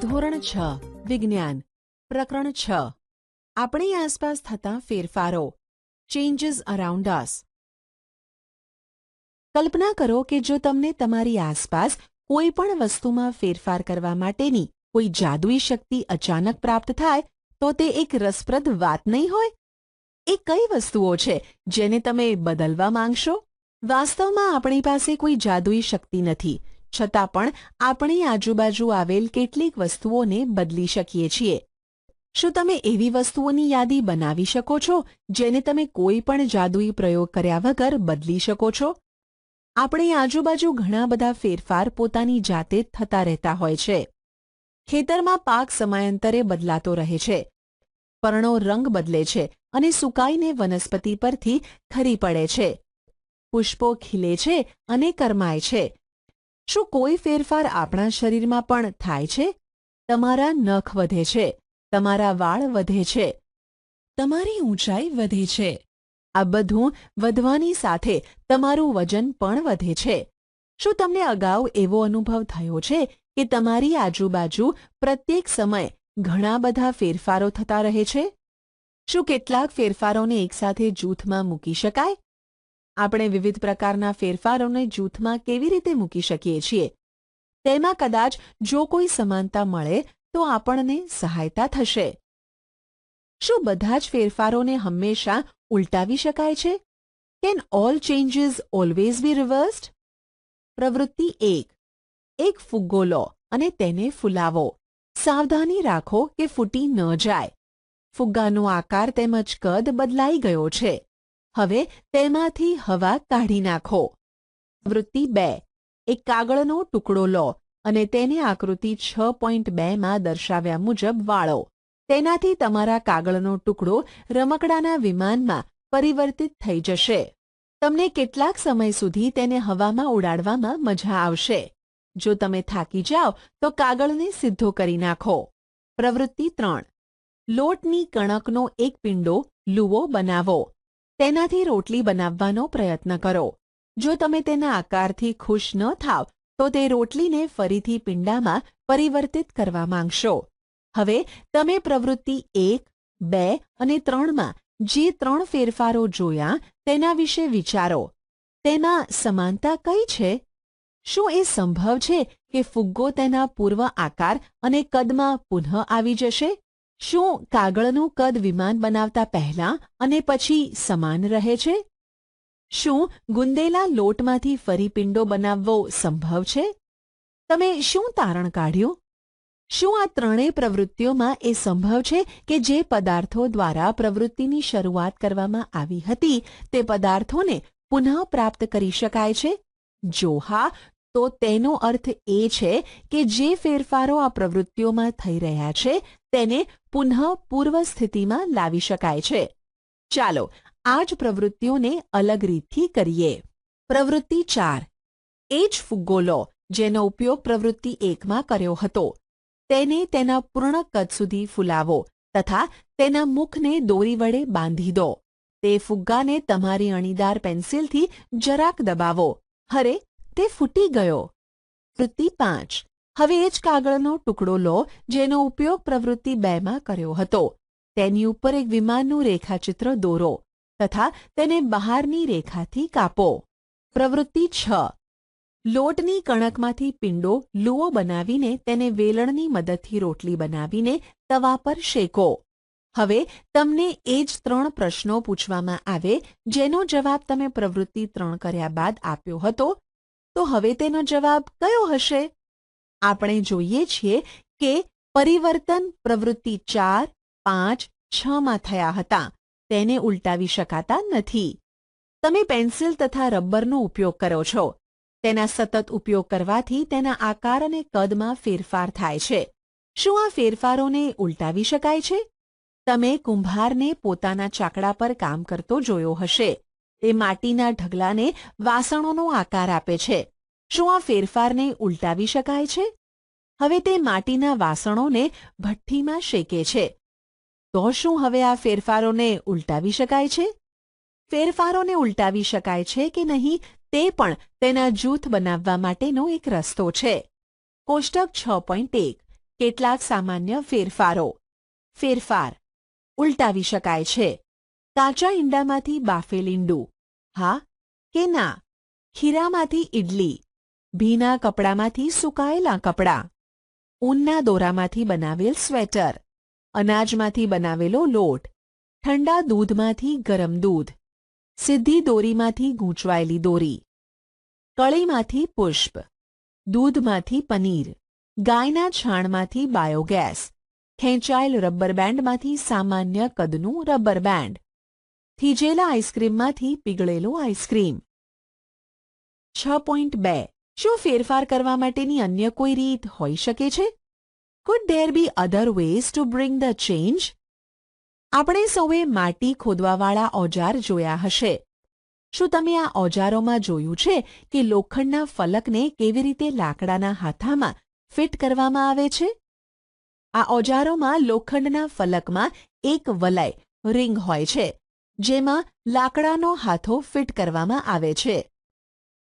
ધોરણ છ, વિજ્ઞાન. પ્રકરણ છ. આપણી આસપાસ થતા ફેરફારો. ચેન્જીસ અરાઉન્ડ અસ કલ્પના કરો કે જો તમને તમારી આસપાસ કોઈ પણ વસ્તુમાં ફેરફાર કરવા માટેની કોઈ જાદુઈ શક્તિ અચાનક પ્રાપ્ત થાય, તો તે એક રસપ્રદ વાત નહીં હોય? એ કઈ વસ્તુઓ છે જેને તમે બદલવા માંગશો? વાસ્તવમાં આપણી પાસે કોઈ જાદુઈ શક્તિ નથી. છતાં પણ આપણે આજુબાજુ આવેલ કેટલીક વસ્તુઓને બદલી શકીએ છીએ. શું તમે એવી વસ્તુઓની યાદી બનાવી શકો છો, જેને તમે કોઈ પણ જાદુઈ પ્રયોગ કર્યા વગર બદલી શકો છો? આપણી આજુબાજુ ઘણા બધા ફેરફાર પોતાની જાતે થતા રહેતા હોય છે. ખેતરમાં પાક સમયાંતરે બદલાતો રહે છે. પર્ણો રંગ બદલે છે અને સુકાઈને વનસ્પતિ પરથી ખરી પડે છે. પુષ્પો ખીલે છે અને કરમાય છે. શું કોઈ ફેરફાર આપણા શરીરમાં પણ થાય છે? તમારા નખ વધે છે, તમારા વાળ વધે છે, તમારી ઊંચાઈ વધે છે. આ બધું વધવાની સાથે તમારું વજન પણ વધે છે. શું તમને અગાઉ એવો અનુભવ થયો છે કે તમારી આજુબાજુ પ્રત્યેક સમય ઘણા બધા ફેરફારો થતા રહે છે? શું કેટલાક ફેરફારોને એકસાથે જૂથમાં મૂકી શકાય? આપણે વિવિધ પ્રકારના ફેરફારોને જૂથમાં કેવી રીતે મૂકી શકીએ છીએ? તેમાં કદાચ જો કોઈ સમાનતા મળે, તો આપણને સહાયતા થશે. શું બધા જ ફેરફારોને હંમેશા ઉલટાવી શકાય છે? Can all changes always be reversed પ્રવૃત્તિ એક. એક ફુગ્ગો લો અને તેને ફૂલાવો. સાવધાની રાખો કે ફૂટી ન જાય. ફુગ્ગાનો આકાર તેમજ કદ બદલાઈ ગયો છે. હવે તેમાંથી હવા કાઢી નાખો. વૃત્તિ બે. એક કાગળનો ટુકડો લો અને તેને આકૃતિ છ પોઈન્ટ બેમાં દર્શાવ્યા મુજબ વાળો. તેનાથી તમારા કાગળનો ટુકડો રમકડાના વિમાનમાં પરિવર્તિત થઈ જશે. તમને કેટલાક સમય સુધી તેને હવામાં ઉડાડવામાં મજા આવશે. જો તમે થાકી જાઓ, તો કાગળને સીધો કરી નાખો. પ્રવૃત્તિ ત્રણ. લોટની કણકનો એક પિંડો લુવો બનાવો. તેનાથી રોટલી બનાવવાનો પ્રયત્ન કરો. જો તમે તેના આકારથી ખુશ ન થાવ, તો તે રોટલીને ફરીથી પિંડામાં પરિવર્તિત કરવા માંગશો. હવે, તમે પ્રવૃત્તિ એક, બે અને ત્રણમાં જે ત્રણ ફેરફારો જોયા, તેના વિશે વિચારો. તેમાં સમાનતા કઈ છે? શું એ સંભવ છે કે ફુગ્ગો તેના પૂર્વ આકાર અને કદમાં પુનઃ આવી જશે? શું કાગળનું કદ વિમાન બનાવતા પહેલા અને પછી સમાન રહે છે? શું ગુંદેલા લોટમાંથી ફરી પિંડો બનાવવો સંભવ છે? તમે શું તારણ કાઢ્યું? શું આ ત્રણેય પ્રવૃત્તિઓમાં એ સંભવ છે કે જે પદાર્થો દ્વારા પ્રવૃત્તિની શરૂઆત કરવામાં આવી હતી તે પદાર્થોને પુનઃ પ્રાપ્ત કરી શકાય છે? જો હા તો તેનો અર્થ એ છે કે જે ફેરફારો આ પ્રવૃત્તિઓમાં થઈ રહ્યા છે, તેને પુનઃ પૂર્વ સ્થિતિમાં લાવી શકાય છે. ચાલો, આ જ પ્રવૃત્તિઓને અલગ રીતથી કરીએ. પ્રવૃત્તિ ચાર. એ જ ફુગ્ગો લો, જેનો ઉપયોગ પ્રવૃત્તિ એકમાં કર્યો હતો. તેને તેના પૂર્ણ કદ સુધી ફૂલાવો તથા તેના મુખને દોરી વડે બાંધી દો. તે ફુગ્ગાને તમારી અણીદાર પેન્સિલથી જરાક દબાવો. હરે તે ફૂટી ગયો. વૃત્તિ પાંચ. હવે એ જ કાગળનો ટુકડો લો, જેનો ઉપયોગ પ્રવૃત્તિ બેમાં કર્યો હતો. તેની ઉપર એક વિમાનનું રેખાચિત્ર દોરો, તથા તેને બહારની રેખાથી કાપો. પ્રવૃત્તિ છ. લોટની કણકમાંથી પિંડો લુઓ બનાવીને તેને વેલણની મદદથી રોટલી બનાવીને તવા પર શેકો. હવે તમને એ જ ત્રણ પ્રશ્નો પૂછવામાં આવે, જેનો જવાબ તમે પ્રવૃત્તિ ત્રણ કર્યા બાદ આપ્યો હતો તો હવે તેનો જવાબ કયો હશે? આપણે જોઈએ છીએ કે પરિવર્તન પ્રવૃત્તિ ચાર, પાંચ છમાં થયા હતા. તેને ઉલટાવી શકાતા નથી. તમે પેન્સિલ તથા રબરનો ઉપયોગ કરો છો. તેના સતત ઉપયોગ કરવાથી તેના આકાર અને કદમાં ફેરફાર થાય છે. શું આ ફેરફારોને ઉલટાવી શકાય છે? તમે કુંભારને પોતાના ચાકડા પર કામ કરતો જોયો હશે. તે માટીના ઢગલાને વાસણોનો આકાર આપે છે. શું આ ફેરફારને ઉલટાવી શકાય છે? હવે તે માટીના વાસણોને ભઠ્ઠીમાં શેકે છે. તો શું હવે આ ફેરફારોને ઉલટાવી શકાય છે? ફેરફારોને ઉલટાવી શકાય છે કે નહીં તે પણ તેના જૂથ બનાવવા માટેનો એક રસ્તો છે. કોષ્ટક છ પોઈન્ટ એક. કેટલાક સામાન્ય ફેરફારો. ફેરફાર. ઉલટાવી શકાય છે. કાચા ઈંડામાંથી બાફેલ ઈંડું, હા કે ના? ખીરામાંથી ઈડલી, ભીના કપડામાંથી સુકાયેલા કપડાં, ઊનના દોરામાંથી બનાવેલ સ્વેટર, અનાજમાંથી બનાવેલો લોટ, ઠંડા દૂધમાંથી ગરમ દૂધ, સીધી દોરીમાંથી ગૂંચવાયેલી દોરી, કળીમાંથી પુષ્પ, દૂધમાંથી પનીર, ગાયના છાણમાંથી બાયોગેસ, ખેંચાયેલ રબર બેન્ડમાંથી સામાન્ય કદનું રબર બેન્ડ થીજેલા આઈસ્ક્રીમમાંથી પીગળેલો આઈસ્ક્રીમ છ પોઈન્ટ બે. શું ફેરફાર કરવા માટેની અન્ય કોઈ રીત હોઈ શકે છે? Could there be other ways to bring the change આપણે સૌએ માટી ખોદવાવાળા ઓજાર જોયા હશે. શું તમે આ ઓજારોમાં જોયું છે કે લોખંડના ફલકને કેવી રીતે લાકડાના હાથામાં ફિટ કરવામાં આવે છે? આ ઓજારોમાં લોખંડના ફલકમાં એક વલય રિંગ હોય છે. જેમાં લાકડાનો હાથો ફિટ કરવામાં આવે છે.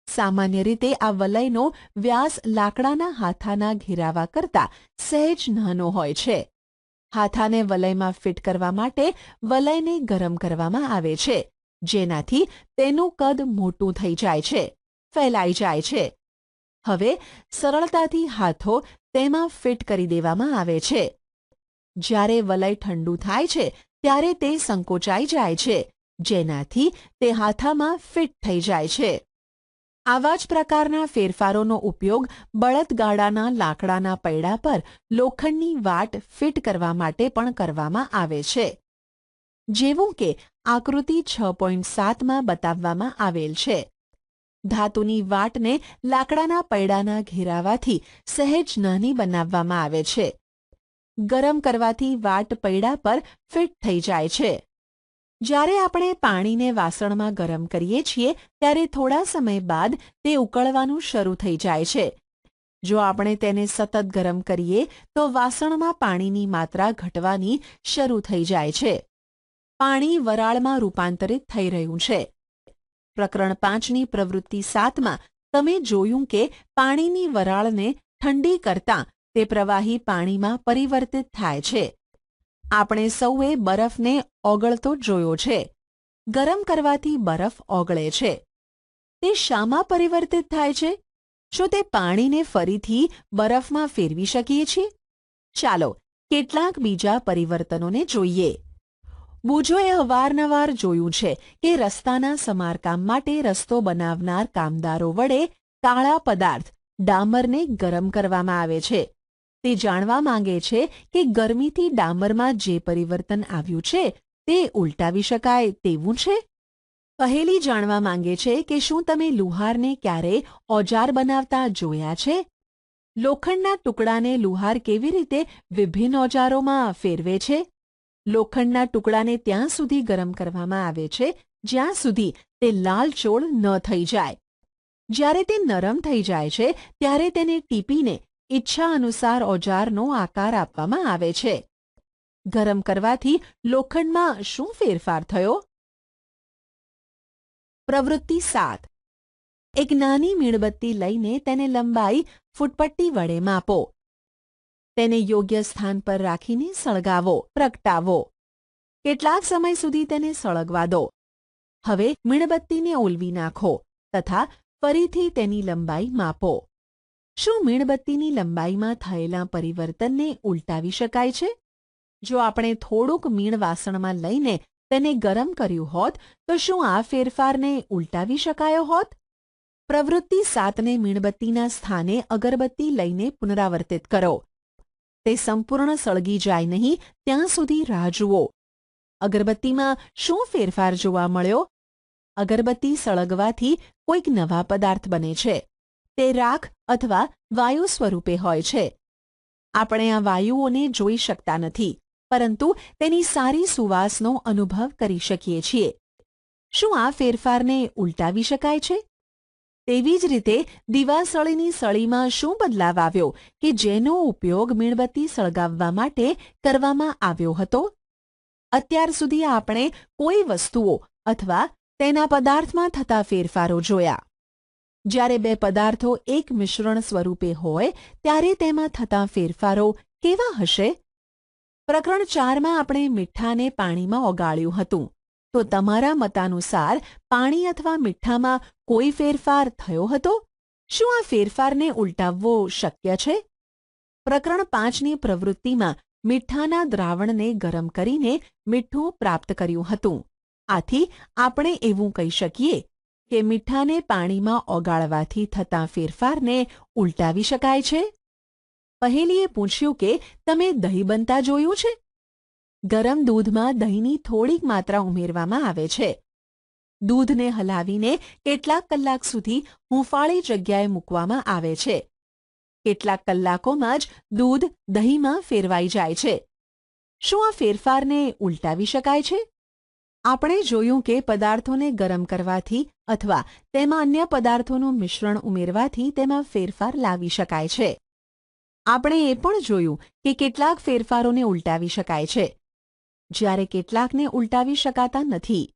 સામાન્ય રીતે આ વલયનો વ્યાસ લાકડાના હાથાના ઘેરાવા કરતાં સહેજ નાનો હોય છે. હાથાને વલયમાં ફિટ કરવા માટે વલયને ગરમ કરવામાં આવે છે, જેનાથી તેનું કદ મોટું થઈ જાય છે, ફેલાઈ જાય છે. હવે સરળતાથી હાથો તેમાં ફિટ કરી દેવામાં આવે છે. જ્યારે વલય ઠંડુ થાય છે ત્યારે તે સંકોચાઈ જાય છે, જેનાથી તે હાથામાં ફિટ થઈ જાય છે. આવા જ પ્રકારના ફેરફારોનો ઉપયોગ બળદગાડાના લાકડાના પૈડા પર લોખંડની વાટ ફિટ કરવા માટે પણ કરવામાં આવે છે. જેવું કે આકૃતિ છ પોઈન્ટ સાતમાં બતાવવામાં આવેલ છે. ધાતુની વાટને લાકડાના પૈડાના ઘેરાવાથી સહેજ નાની બનાવવામાં આવે છે. ગરમ કરવાથી વાટ પૈડા પર ફિટ થઈ જાય છે. જ્યારે આપણે પાણીને વાસણમાં ગરમ કરીએ છીએ, ત્યારે થોડા સમય બાદ તે ઉકળવાનું શરૂ થઈ જાય છે. જો આપણે તેને સતત ગરમ કરીએ, તો વાસણમાં પાણીની માત્રા ઘટવાની શરૂ થઈ જાય છે. પાણી વરાળમાં રૂપાંતરિત થઈ રહ્યું છે. પ્રકરણ પાંચની પ્રવૃત્તિ સાતમાં, તમે જોયું કે પાણીની વરાળને ઠંડી કરતાં તે પ્રવાહી પાણીમાં પરિવર્તિત થાય છે. આપણે સૌએ બરફને ઓગળતો જોયો છે. ગરમ કરવાથી બરફ ઓગળે છે. તે શામાં પરિવર્તિત થાય છે? શું તે પાણીને ફરીથી બરફમાં ફેરવી શકીએ છીએ? ચાલો, કેટલાક બીજા પરિવર્તનોને જોઈએ. બુજોએ અવારનવાર જોયું છે કે રસ્તાના સમારકામ માટે રસ્તો બનાવનાર કામદારો વડે કાળા પદાર્થ ડામરને ગરમ કરવામાં આવે છે. તે જાણવા માંગે છે કે ગરમીથી ડામરમાં જે પરિવર્તન આવ્યું છે, તે ઉલટાવી શકાય તેવું છે? પહેલી જાણવા માંગે છે કે શું તમે લુહારને ક્યારે ઓજાર બનાવતા જોયા છે? લોખંડના ટુકડાને લુહાર કેવી રીતે વિભિન્ન ઓજારોમાં ફેરવે છે? લોખંડના ટુકડાને ત્યાં સુધી ગરમ કરવામાં આવે છે, જ્યાં સુધી તે લાલચોળ ન થઈ જાય. જ્યારે તે નરમ થઈ જાય છે, ત્યારે તેને ટીપીને ઈચ્છા અનુસાર ઓજારનો આકાર આપવામાં આવે છે. ગરમ કરવાથી લોખંડમાં શું ફેરફાર થયો? પ્રવૃત્તિ સાત. એક નાની મીણબત્તી લઈને તેને લંબાઈ ફૂટપટ્ટી વડે માપો. તેને યોગ્ય સ્થાન પર રાખીને સળગાવો, પ્રગટાવો. કેટલાક સમય સુધી તેને સળગવા દો. હવે મીણબત્તીને ઓલવી નાખો તથા ફરીથી તેની લંબાઈ માપો. શું મીણબત્તીની લંબાઈમાં થયેલા પરિવર્તનને ઉલટાવી શકાય છે? જો આપણે થોડુંક મીણ વાસણમાં લઈને તેને ગરમ કર્યું હોત, તો શું આ ફેરફારને ઉલટાવી શકાયો હોત? પ્રવૃત્તિ સાતને મીણબત્તીના સ્થાને અગરબત્તી લઈને પુનરાવર્તિત કરો. તે સંપૂર્ણ સળગી જાય નહીં, ત્યાં સુધી રાહ જુઓ. અગરબત્તીમાં શું ફેરફાર જોવા મળ્યો? અગરબત્તી સળગવાથી કોઈક નવા પદાર્થ બને છે. તે રાખ અથવા વાયુ સ્વરૂપે હોય છે. આપણે આ વાયુઓને જોઈ શકતા નથી, પરંતુ તેની સારી સુવાસનો અનુભવ કરી શકીએ છીએ. શું આ ફેરફારને ઉલટાવી શકાય છે? તેવી જ રીતે, દિવાસળીની સળીમાં શું બદલાવ આવ્યો કે જેનો ઉપયોગ મીણબત્તી સળગાવવા માટે કરવામાં આવ્યો હતો? અત્યાર સુધી આપણે કોઈ વસ્તુઓ અથવા તેના પદાર્થમાં થતા ફેરફારો જોયા. જ્યારે બે પદાર્થો એક મિશ્રણ સ્વરૂપે હોય, ત્યારે તેમાં થતા ફેરફારો કેવા હશે? પ્રકરણ ચારમાં આપણે મીઠાને પાણીમાં ઓગાળ્યું હતું. તો તમારા મતાનુસાર પાણી અથવા મીઠામાં કોઈ ફેરફાર થયો હતો? શું આ ફેરફારને ઉલટાવવો શક્ય છે? પ્રકરણ પાંચની પ્રવૃત્તિમાં મીઠાના દ્રાવણને ગરમ કરીને મીઠું પ્રાપ્ત કર્યું હતું. આથી આપણે એવું કહી શકીએ કે મીઠાને પાણીમાં ઓગાળવાથી થતા ફેરફારને ઉલટાવી શકાય છે? પહેલીએ પૂછ્યું કે તમે દહીં બનતા જોયું છે? ગરમ દૂધમાં દહીંની થોડીક માત્રા ઉમેરવામાં આવે છે. દૂધને હલાવીને કેટલાક કલાક સુધી હુંફાળી જગ્યાએ મૂકવામાં આવે છે. કેટલાક કલાકોમાં જ દૂધ દહીંમાં ફેરવાઈ જાય છે. શું આ ફેરફારને ઉલટાવી શકાય છે? આપણે જોયું કે પદાર્થોને ગરમ કરવાથી અથવા તેમાં અન્ય પદાર્થોનું મિશ્રણ ઉમેરવાથી તેમાં ફેરફાર લાવી શકાય છે. આપણે એ પણ જોયું કે કેટલાક ફેરફારોને ઉલટાવી શકાય છે. જ્યારે કેટલાકને ઉલટાવી શકાતા નથી.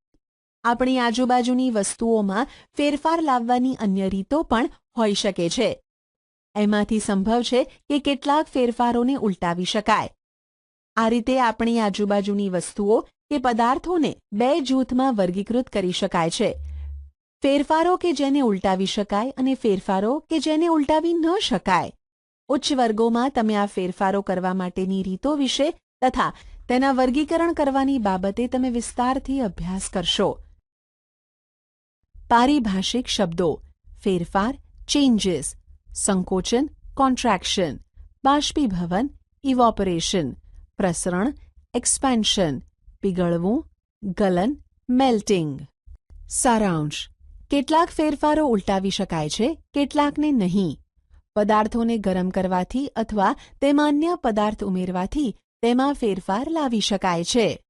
આપણી આજુબાજુની વસ્તુઓમાં ફેરફાર લાવવાની અન્ય રીતો પણ હોઈ શકે છે. એમાંથી સંભવ છે કે કેટલાક ફેરફારોને ઉલટાવી શકાય. આ રીતે આપણી આજુબાજુની વસ્તુઓ કે પદાર્થોને બે જૂથમાં વર્ગીકૃત કરી શકાય છે. ફેરફારો કે જેને ઉલટાવી શકાય અને ફેરફારો કે જેને ઉલટાવી ન શકાય. ઉચ્ચ વર્ગોમાં તમે આ ફેરફારો કરવા માટેની રીતો વિશે તથા તેના વર્ગીકરણ કરવાની બાબતે તમે વિસ્તારથી અભ્યાસ કરશો. પારિભાષિક શબ્દો. ફેરફાર ચેન્જીસ સંકોચન કોન્ટ્રાક્શન બાષ્પીભવન ઇવોપરેશન પ્રસરણ એક્સપેન્શન પીગળવું, ગલન, મેલ્ટિંગ. સારાંશ. કેટલાક ફેરફારો ઉલટાવી શકાય છે, કેટલાકને નહીં. પદાર્થોને ગરમ કરવાથી અથવા તેમાં અન્ય પદાર્થ ઉમેરવાથી તેમાં ફેરફાર લાવી શકાય છે.